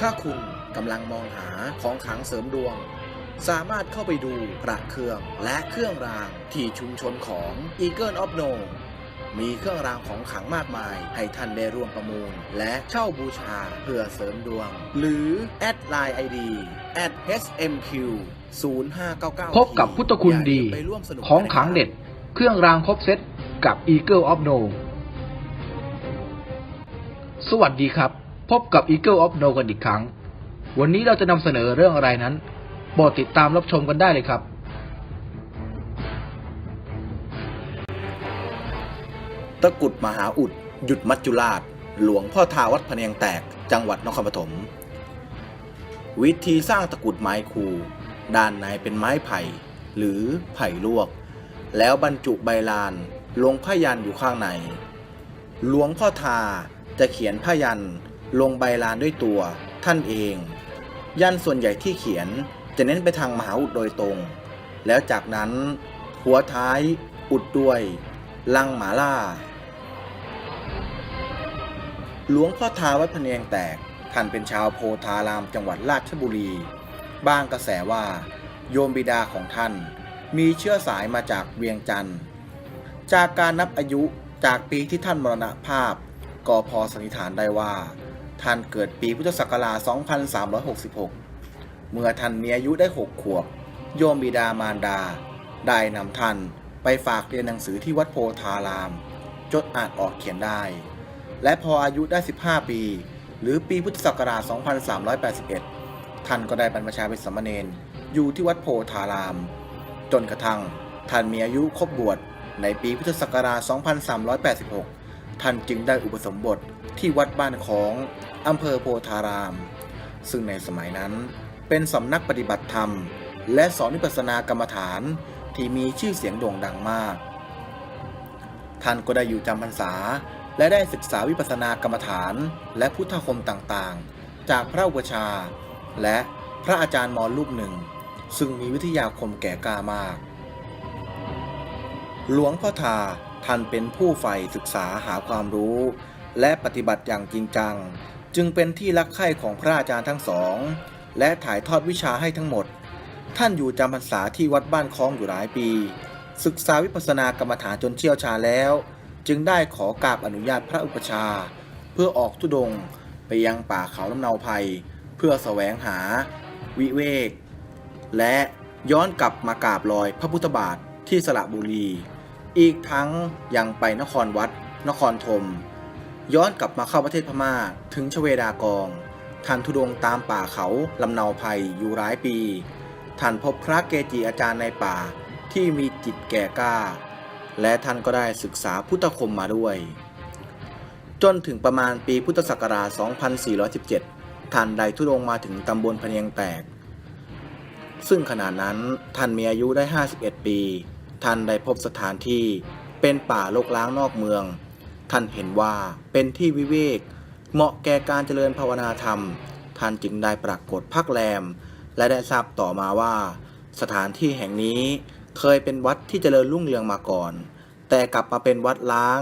ถ้าคุณกำลังมองหาของขังเสริมดวง สามารถเข้าไปดูพระเครื่องและเครื่องรางที่ชุมชนของ Eagle of No มีเครื่องรางของขลังมากมาย ให้ท่านได้ร่วมประมูล และเช่าบูชาเพื่อเสริมดวง หรือ แอดไลน์ ID at smq 0599พบกับพุทธคุณดีอย่าลืมไปร่วมสนุกของขลังเด็ด เครื่องรางครบเซตกับ Eagle of No สวัสดีครับ พบกับ Eagle of No กันอีกครั้ง วันนี้เราจะนำเสนอเรื่องอะไรนั้นโปรดติดตามรับชมกันได้เลยครับตะกุดมหาอุด หยุดมัจจุราช หลวงพ่อทาวัดพเนียงแตก จังหวัดนครปฐม วิธีสร้างตะกุดไม้คู ด้านในเป็นไม้ไผ่ หรือไผ่ลวก แล้วบรรจุใบลาน ลงผ้ายันอยู่ข้างใน หลวงพ่อทาจะเขียนผ้ายัน ลงใบลานด้วยตัว ท่านเอง ยันส่วนใหญ่ที่เขียนจะเน้นไปทางมหาอุดโดยตรง แล้วจากนั้น หัวท้าย อุดด้วย ลังหมาล่า หลวงพ่อทาวัดพเนียงแตก ท่านเป็นชาวโพธารามจังหวัดราชบุรี บ้างกระแสว่า โยมบิดาของท่าน มีเชื้อสายมาจากเวียงจันทร์ จากการนับอายุจากปีที่ท่านมรณภาพก็พอสันนิษฐานได้ว่า ท่านเกิดปีพุทธศักราช 2366 เมื่อท่านมีอายุได้ 6 ขวบ โยมบิดามารดา ได้นำท่านไปฝากเรียนหนังสือที่วัดโพธาราม จดอ่านออกเขียนได้ และพออายุได้ 15 ปี หรือปีพุทธศักราช 2381 ท่านก็ได้บรรพชาเป็นสามเณรอยู่ที่วัดโพธาราม จนกระทั่งท่านมีอายุครบบวชในปีพุทธศักราช 2386 ท่านจึงได้อุปสมบทที่วัดบ้านของอำเภอโพธาราม ซึ่งในสมัยนั้นเป็นสำนักปฏิบัติธรรม และสอนวิปัสสนากรรมฐานที่มีชื่อเสียงโด่งดังมาก ท่านก็ได้อยู่จำพรรษา และได้ศึกษาวิปัสสนากรรมฐาน และพุทธคมต่างๆ จากพระอุปชา และพระอาจารย์มอรูปหนึ่ง ซึ่งมีวิทยาคมแก่กล้ามาก หลวงพ่อทา ท่านเป็นผู้ใฝ่ศึกษาหาความรู้ และปฏิบัติอย่างจริงจัง จึงเป็นที่รักใคร่ของพระอาจารย์ทั้งสอง และถ่ายทอดวิชาให้ทั้งหมด ท่านอยู่จำพรรษาที่วัดบ้านคลองอยู่หลายปี ศึกษาวิปัสสนากรรมฐานจนเชี่ยวชาแล้ว จึงได้ขอกราบอนุญาตพระอุปชา เพื่อออกทุดงไปยังป่าเขาลำเนาภัย เพื่อแสวงหา วิเวก และย้อนกลับมากราบรอยพระพุทธบาทที่สระบุรี อีกทั้งยังไปนครวัด นครธม ย้อนกลับมาเข้าประเทศพม่าถึงชเวดากองท่านทุดงตามป่าเขาลำเนาภัยอยู่หลายปีท่านพบพระเกจิอาจารย์ในป่าที่มีจิตแก่กล้า และท่านก็ได้ศึกษาพุทธคมมาด้วย จนถึงประมาณปีพุทธศักราช 2417 ท่านได้ทุดงมาถึงตำบลพเนียงแตก ซึ่งขณะนั้นท่านมีอายุได้ 51 ปี ท่านได้พบสถานที่เป็นป่าโลกล้างนอกเมือง ท่านเห็นว่าเป็นที่วิเวก เหมาะแก่การเจริญภาวนาธรรม ท่านจึงได้ปรากฏพักแรม และได้ทราบต่อมาว่า สถานที่แห่งนี้เคยเป็นวัดที่เจริญรุ่งเรืองมาก่อน แต่กลับมาเป็นวัดล้าง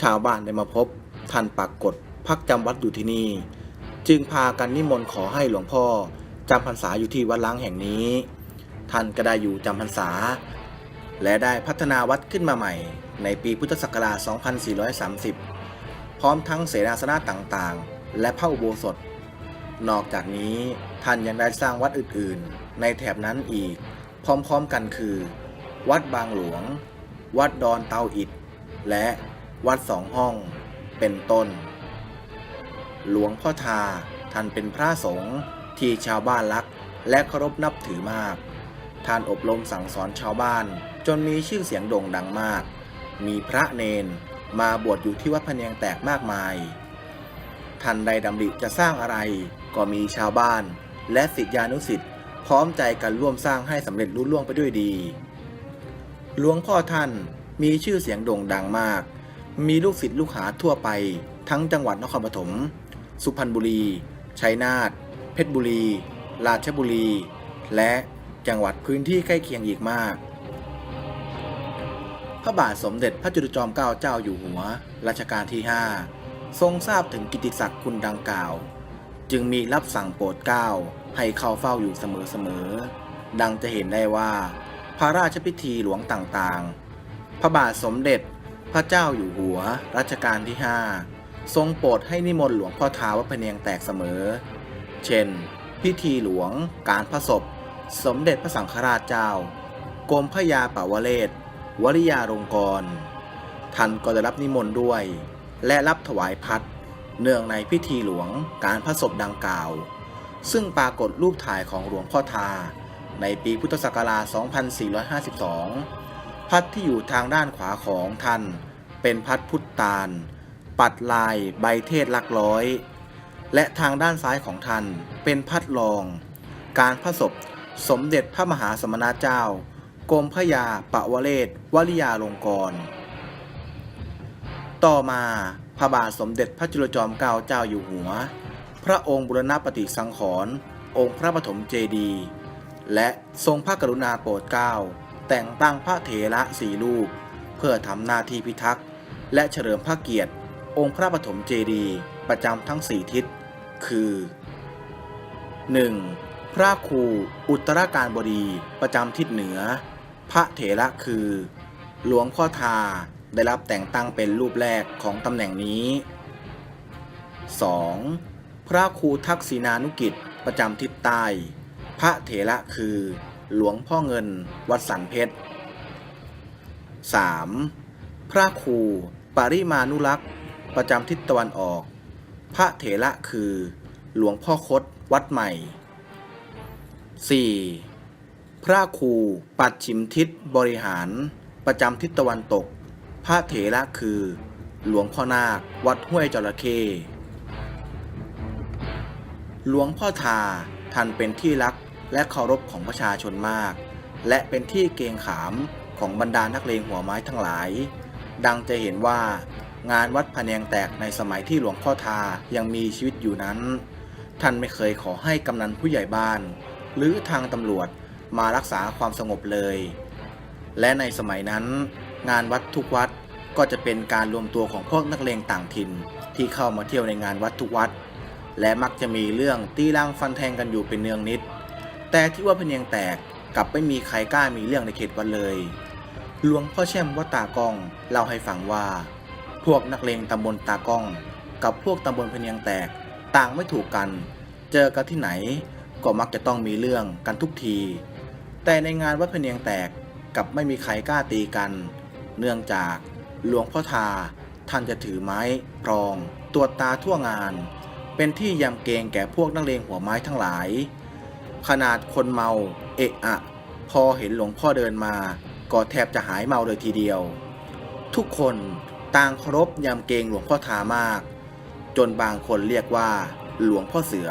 ชาวบ้านได้มาพบ ท่านปรากฏพักจำวัดอยู่ที่นี่ จึงพากันนิมนต์ขอให้หลวงพ่อจำพรรษาอยู่ที่วัดล้างแห่งนี้ ท่านก็ได้อยู่จำพรรษา และได้พัฒนาวัดขึ้นมาใหม่ ในปีพุทธศักราช 2430 พร้อมทั้งเสนาสนะต่างๆ และพระอุโบสถ นอกจากนี้ท่านยังได้สร้างวัดอื่นๆ ในแถบนั้นอีก พร้อมๆกันคือ วัดบางหลวง วัดดอนเตาอิด และวัดสองห้อง เป็นต้น หลวงพ่อทาท่านเป็นพระสงฆ์ที่ชาวบ้านรักและเคารพนับถือมาก ท่านอบรมสั่งสอนชาวบ้าน จนมีชื่อเสียงโด่งดังมาก มีพระเนนมาบวชอยู่ที่วัดพเนียงแตกมากมายท่านใดดำริจะสร้างอะไร ก็มีชาวบ้าน และศิษยานุศิษย์พร้อมใจกันร่วมสร้างให้สำเร็จรุ่ล่วงไปด้วยดี หลวงพ่อท่านมีชื่อเสียงโด่งดังมาก มีลูกศิษย์ลูกหาทั่วไป ทั้งจังหวัดนครปฐม สุพรรณบุรี ชัยนาท เพชรบุรี ราชบุรี และจังหวัดพื้นที่ใกล้เคียงอีกมาก ระบาทสมเด็จพระจุลจอมเกล้าเจ้าอยู่หัว รัชกาลที่ 5 ทรงทราบถึงกิตติศักดิ์คุณดังกล่าว จึงมีรับสั่งโปรดเกล้าให้เข้าเฝ้าอยู่เสมอๆ ดังจะเห็นได้ว่า พระราชพิธีหลวงต่างๆ พระบาทสมเด็จพระเจ้าอยู่หัว รัชกาลที่ 5 ทรงโปรดให้นิมนต์หลวงพ่อทาวัดพะเนียงแตกเสมอ เช่น พิธีหลวง การพระศพ สมเด็จพระสังฆราชเจ้ากรมพระยาป่าวเลศ วริยาลงกร ท่านก็ได้รับนิมนต์ด้วย และรับถวายพัดเนื่องในพิธีหลวงการพระศพดังกล่าว ซึ่งปรากฏรูปถ่ายของหลวงพ่อทา ในปีพุทธศักราช 2452 พัดที่อยู่ทางด้านขวาของท่านเป็นพัดพุทธตาล ปัดลายใบเทศลักร้อย และทางด้านซ้ายของท่านเป็นพัดรอง การพระศพสมเด็จพระมหาสมณเจ้า กรมพระยาปะวเรศวริยาลงกรณ์ต่อมาพระบาทสมเด็จพระจุลจอมเกล้าเจ้าอยู่หัว พระองค์บุรณปฏิสังขรณ์องค์พระปฐมเจดี และทรงพระกรุณาโปรดเกล้าแต่งตั้งพระเถระสี่รูป เพื่อทำหน้าที่พิทักษ์ และเฉลิมพระเกียรติ องค์พระปฐมเจดีประจำทั้งสี่ทิศ คือ 1. พระครูอุตรการบดีประจำทิศเหนือ พระเถระคือ หลวงพ่อทาได้รับแต่งตั้งเป็นรูปแรกของตำแหน่งนี้ 2. พระครูทักษิณานุกิจประจำทิศใต้ พระเถระคือ หลวงพ่อเงินวัดสันเพชร 3. พระครูปริมานุรักษ์ประจำทิศตะวันออก พระเถระคือ หลวงพ่อคดวัดใหม่ 4. พระครูปัดฉิมทิศบริหาร ประจำทิศตะวันตก พระเถระคือ หลวงพ่อนาค วัดห้วยจระเข้หลวงพ่อทาท่านเป็นที่รักและเคารพของประชาชนมาก และเป็นที่เกงขามของบรรดานักเลงหัวไม้ทั้งหลาย ดังจะเห็นว่างานวัดพะเนียงแตกในสมัยที่หลวงพ่อทายังมีชีวิตอยู่นั้น ท่านไม่เคยขอให้กำนันผู้ใหญ่บ้าน หรือทางตำรวจ มารักษาความสงบเลย และในสมัยนั้น งานวัดทุกวัดก็จะเป็นการรวมตัวของพวกนักเลงต่างถิ่น ที่เข้ามาเที่ยวในงานวัดทุกวัด และมักจะมีเรื่องตีรังฟันแทงกันอยู่เป็นเนืองนิด แต่ที่ว่าพเนียงแตกกลับไม่มีใครกล้ามีเรื่องในเขตวัดเลยหลวงพ่อแช่มวัดตากองเล่าให้ฟังว่า พวกนักเลงตำบลตากอง กับพวกตำบลพเนียงแตกต่างไม่ถูกกัน เจอกันที่ไหนก็มักจะต้องมีเรื่องกันทุกที แต่ในงานวัดพเนียงแตกกับไม่มีใครกล้าตีกัน เนื่องจากหลวงพ่อทาท่านจะถือไม้พรองตรวจตาทั่วงาน เป็นที่ยำเกรงแก่พวกนักเลงหัวไม้ทั้งหลาย ขนาดคนเมา เอะอะ พอเห็นหลวงพ่อเดินมา ก็แทบจะหายเมาเลยทีเดียว ทุกคนต่างเคารพยำเกรงหลวงพ่อทามาก จนบางคนเรียกว่า หลวงพ่อเสือ